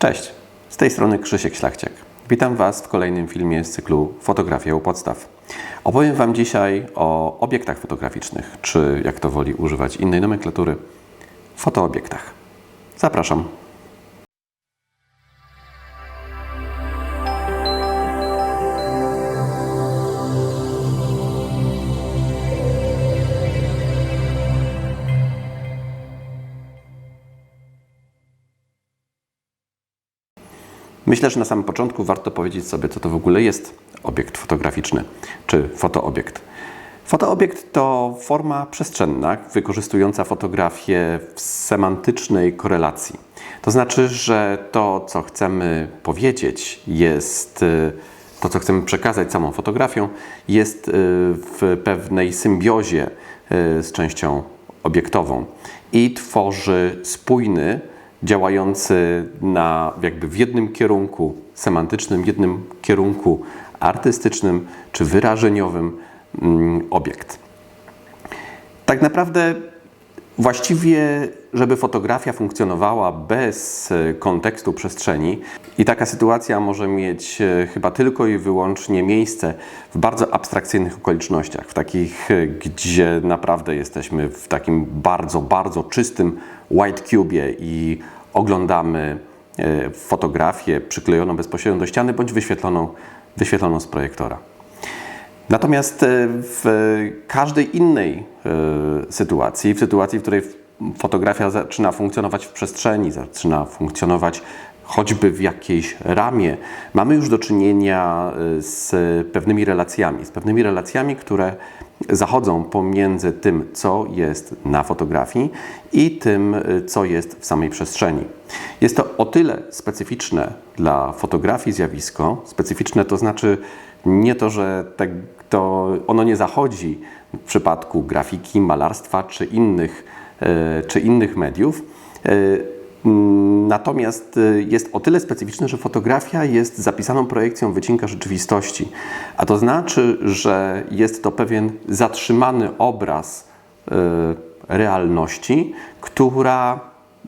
Cześć, z tej strony Krzysiek Szlachciak. Witam Was w kolejnym filmie z cyklu Fotografia u podstaw. Opowiem Wam dzisiaj o obiektach fotograficznych, czy jak to woli używać innej nomenklatury, fotoobiektach. Zapraszam. Myślę, że na samym początku warto powiedzieć sobie, co to w ogóle jest obiekt fotograficzny czy fotoobiekt. Fotoobiekt to forma przestrzenna wykorzystująca fotografię w semantycznej korelacji. To znaczy, że to, co chcemy powiedzieć, jest to, co chcemy przekazać samą fotografią, jest y, w pewnej symbiozie y, z częścią obiektową i tworzy spójny, działający na, jakby w jednym kierunku semantycznym, jednym kierunku artystycznym czy wyrażeniowym mm, obiekt. Tak naprawdę Właściwie, żeby fotografia funkcjonowała bez e, kontekstu przestrzeni, i taka sytuacja może mieć e, chyba tylko i wyłącznie miejsce w bardzo abstrakcyjnych okolicznościach, w takich, e, gdzie naprawdę jesteśmy w takim bardzo, bardzo czystym white cubie i oglądamy fotografię przyklejoną bezpośrednio do ściany bądź wyświetloną, wyświetloną z projektora. Natomiast w każdej innej sytuacji, w sytuacji, w której fotografia zaczyna funkcjonować w przestrzeni, zaczyna funkcjonować choćby w jakiejś ramie, mamy już do czynienia e, z pewnymi relacjami, z pewnymi relacjami, które zachodzą pomiędzy tym, co jest na fotografii i tym, co jest w samej przestrzeni. Jest to o tyle specyficzne dla fotografii zjawisko, specyficzne to znaczy nie to, że tak to ono nie zachodzi w przypadku grafiki, malarstwa czy innych, czy innych mediów. E, natomiast e, jest o tyle specyficzne, że fotografia jest zapisaną projekcją wycinka rzeczywistości, a to znaczy, że jest to pewien zatrzymany obraz realności, która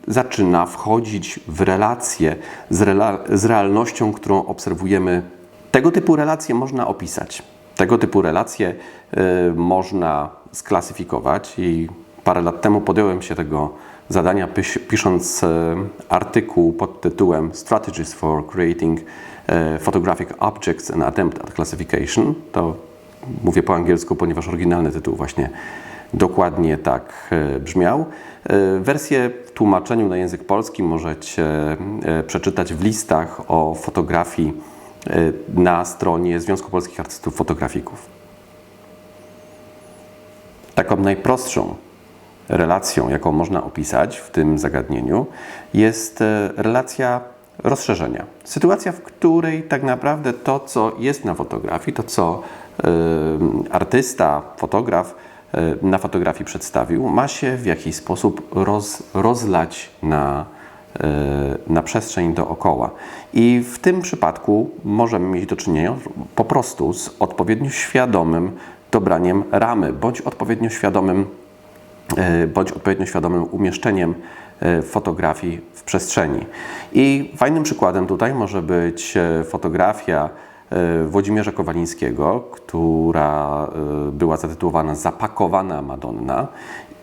zaczyna wchodzić w relację z, rela z realnością, którą obserwujemy. Tego typu relacje można opisać. Tego typu relacje y, można sklasyfikować i parę lat temu podjąłem się tego zadania, pisząc y, artykuł pod tytułem Strategies for Creating y, Photographic Objects and Attempt at Classification. To mówię po angielsku, ponieważ oryginalny tytuł właśnie dokładnie tak brzmiał. Wersję w tłumaczeniu na język polski możecie przeczytać w listach o fotografii E, na stronie Związku Polskich Artystów Fotografików. Taką najprostszą relacją, jaką można opisać w tym zagadnieniu, jest e, relacja rozszerzenia. Sytuacja, w której tak naprawdę to, co jest na fotografii, to, co y, artysta, fotograf y, na fotografii przedstawił, ma się w jakiś sposób roz, rozlać na na przestrzeń dookoła. I w tym przypadku możemy mieć do czynienia po prostu z odpowiednio świadomym dobraniem ramy, bądź odpowiednio świadomym, e, bądź odpowiednio świadomym umieszczeniem e, fotografii w przestrzeni. I fajnym przykładem tutaj może być e, fotografia Włodzimierza Kowalińskiego, która była zatytułowana Zapakowana Madonna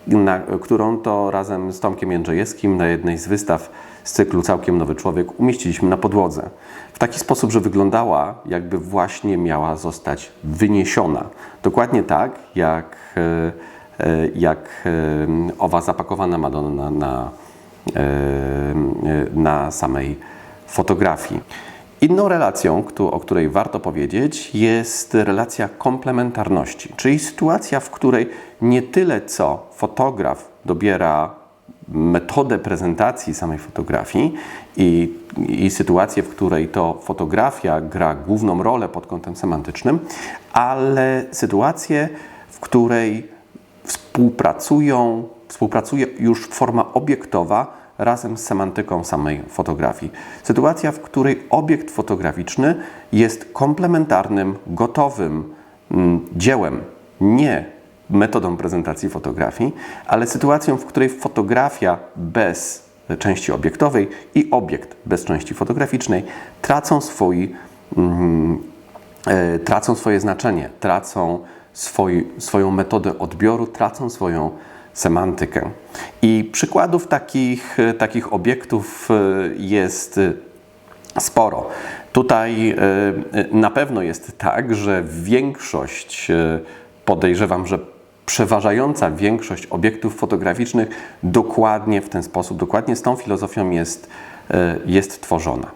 na którą to razem z Tomkiem Jędrzejewskim na jednej z wystaw z cyklu Całkiem Nowy Człowiek umieściliśmy na podłodze. W taki sposób, że wyglądała, jakby właśnie miała zostać wyniesiona. Dokładnie tak, jak, e, e, jak e, owa zapakowana Madonna na, na samej fotografii. Inną relacją, o której warto powiedzieć, jest relacja komplementarności, czyli sytuacja, w której nie tyle co fotograf dobiera metodę prezentacji samej fotografii i, i sytuację, w której to fotografia gra główną rolę pod kątem semantycznym, ale sytuację, w której współpracują, współpracuje już forma obiektowa razem z semantyką samej fotografii. Sytuacja, w której obiekt fotograficzny jest komplementarnym, gotowym mm, dziełem, nie metodą prezentacji fotografii, ale sytuacją, w której fotografia bez części obiektowej i obiekt bez części fotograficznej tracą swój mm, e, tracą swoje znaczenie, tracą swój, swoją metodę odbioru, tracą swoją semantykę. I przykładów takich, takich obiektów e, jest sporo. Tutaj e, na pewno jest tak, że większość, e, podejrzewam, że przeważająca większość obiektów fotograficznych dokładnie w ten sposób, dokładnie z tą filozofią jest, jest tworzona.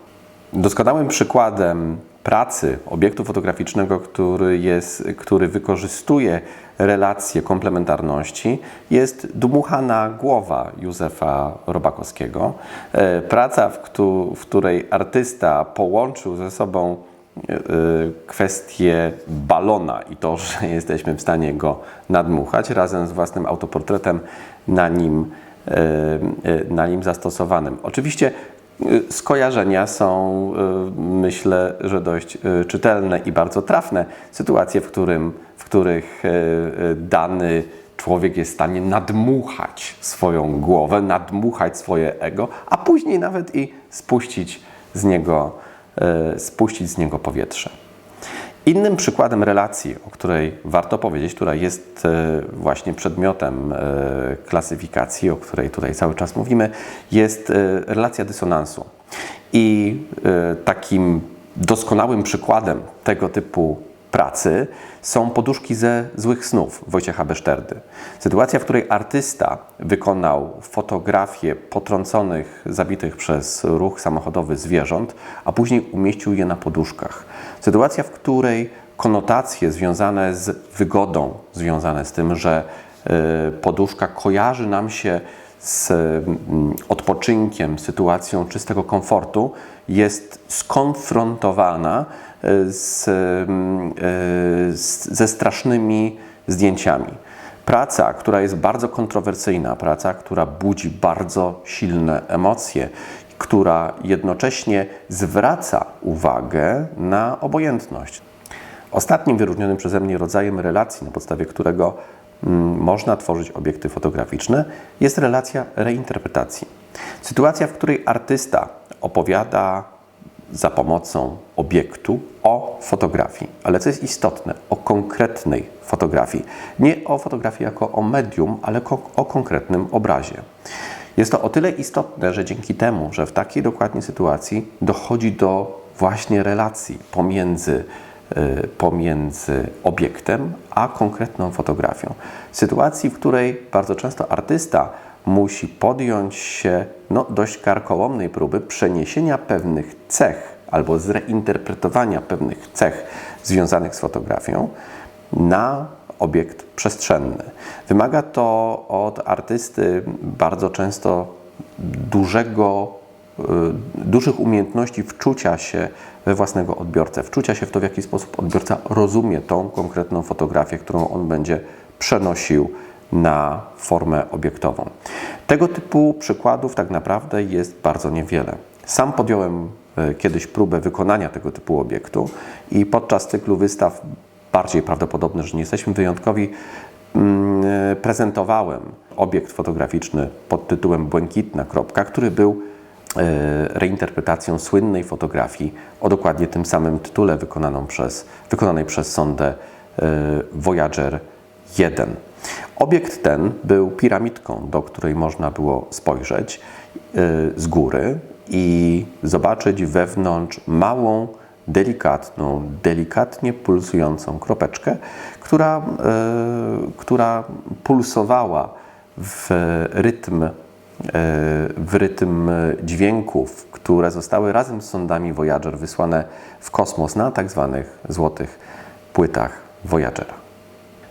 Doskonałym przykładem pracy obiektu fotograficznego, który, jest, który wykorzystuje relacje komplementarności, jest dmuchana głowa Józefa Robakowskiego. E, praca, w, której artysta połączył ze sobą e, kwestię balona i to, że jesteśmy w stanie go nadmuchać razem z własnym autoportretem na nim, e, na nim zastosowanym. Oczywiście Skojarzenia są, myślę, że dość y, czytelne i bardzo trafne. Sytuacje, w, którym, w których y, dany człowiek jest w stanie nadmuchać swoją głowę, nadmuchać swoje ego, a później nawet i spuścić z niego, spuścić z niego powietrze. Innym przykładem relacji, o której warto powiedzieć, która jest e, właśnie przedmiotem e, klasyfikacji, o której tutaj cały czas mówimy, jest e, relacja dysonansu. I takim doskonałym przykładem tego typu pracy są poduszki ze złych snów Wojciecha Beszterdy. Sytuacja, w której artysta wykonał fotografię potrąconych, zabitych przez ruch samochodowy zwierząt, a później umieścił je na poduszkach. Sytuacja, w której konotacje związane z wygodą, związane z tym, że y, poduszka kojarzy nam się z mm, odpoczynkiem, sytuacją czystego komfortu, jest skonfrontowana z, mm, e, z, ze strasznymi zdjęciami. Praca, która jest bardzo kontrowersyjna, praca, która budzi bardzo silne emocje, która jednocześnie zwraca uwagę na obojętność. Ostatnim wyróżnionym przeze mnie rodzajem relacji, na podstawie którego można tworzyć obiekty fotograficzne, jest relacja reinterpretacji. Sytuacja, w której artysta opowiada za pomocą obiektu o fotografii, ale co jest istotne, o konkretnej fotografii. Nie o fotografii jako o medium, ale o konkretnym obrazie. Jest to o tyle istotne, że dzięki temu, że w takiej dokładnie sytuacji dochodzi do właśnie relacji pomiędzy, pomiędzy obiektem a konkretną fotografią. Sytuacji, w której bardzo często artysta musi podjąć się no, dość karkołomnej próby przeniesienia pewnych cech albo zreinterpretowania pewnych cech związanych z fotografią na obiekt przestrzenny. Wymaga to od artysty bardzo często dużego, y, dużych umiejętności wczucia się we własnego odbiorcę, wczucia się w to, w jaki sposób odbiorca rozumie tą konkretną fotografię, którą on będzie przenosił na formę obiektową. Tego typu przykładów tak naprawdę jest bardzo niewiele. Sam podjąłem e, kiedyś próbę wykonania tego typu obiektu i podczas cyklu wystaw bardziej prawdopodobne, że nie jesteśmy wyjątkowi, mm, e, prezentowałem obiekt fotograficzny pod tytułem Błękitna kropka, który był reinterpretacją słynnej fotografii o dokładnie tym samym tytule wykonaną przez, wykonanej przez sondę Voyager 1. Obiekt ten był piramidką, do której można było spojrzeć y, z góry i zobaczyć wewnątrz małą, delikatną, delikatnie pulsującą kropeczkę, która, która pulsowała w rytm, w rytm dźwięków, które zostały razem z sondami Voyager wysłane w kosmos na tak zwanych złotych płytach Voyagera.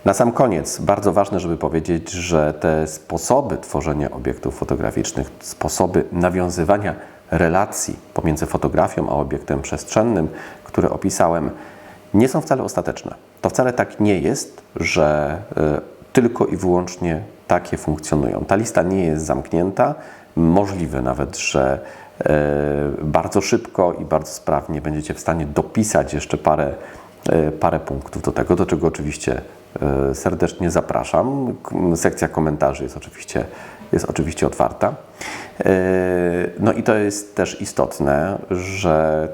Na sam koniec, bardzo ważne, żeby powiedzieć, że te sposoby tworzenia obiektów fotograficznych, sposoby nawiązywania relacji pomiędzy fotografią a obiektem przestrzennym, które opisałem, nie są wcale ostateczne. To wcale tak nie jest, że y, tylko i wyłącznie takie funkcjonują. Ta lista nie jest zamknięta. Możliwe nawet, że y, bardzo szybko i bardzo sprawnie będziecie w stanie dopisać jeszcze parę, y, parę punktów do tego, do czego oczywiście E, serdecznie zapraszam. Sekcja komentarzy jest oczywiście jest oczywiście otwarta. E, No i to jest też istotne, że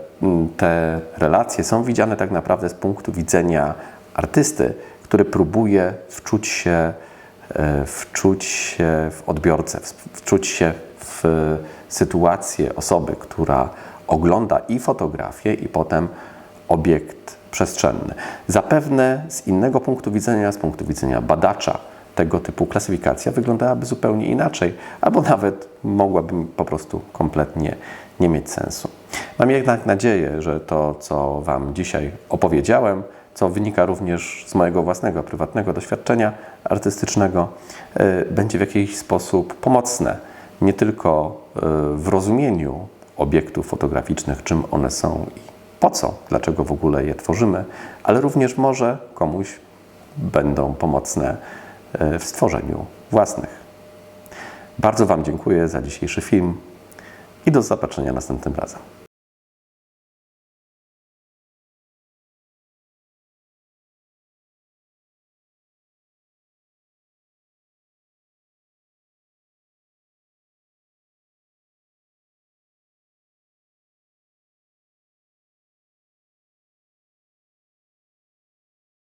te relacje są widziane tak naprawdę z punktu widzenia artysty, który próbuje wczuć się, e, wczuć się w odbiorcę, wczuć się w sytuację osoby, która ogląda i fotografię, i potem obiekt przestrzenny. Zapewne z innego punktu widzenia, z punktu widzenia badacza, tego typu klasyfikacja wyglądałaby zupełnie inaczej, albo nawet mogłaby po prostu kompletnie nie mieć sensu. Mam jednak nadzieję, że to, co Wam dzisiaj opowiedziałem, co wynika również z mojego własnego, prywatnego doświadczenia artystycznego, y, będzie w jakiś sposób pomocne nie tylko y, w rozumieniu obiektów fotograficznych, czym one są i po co, dlaczego w ogóle je tworzymy, ale również może komuś będą pomocne y, w stworzeniu własnych. Bardzo Wam dziękuję za dzisiejszy film i do zobaczenia następnym razem.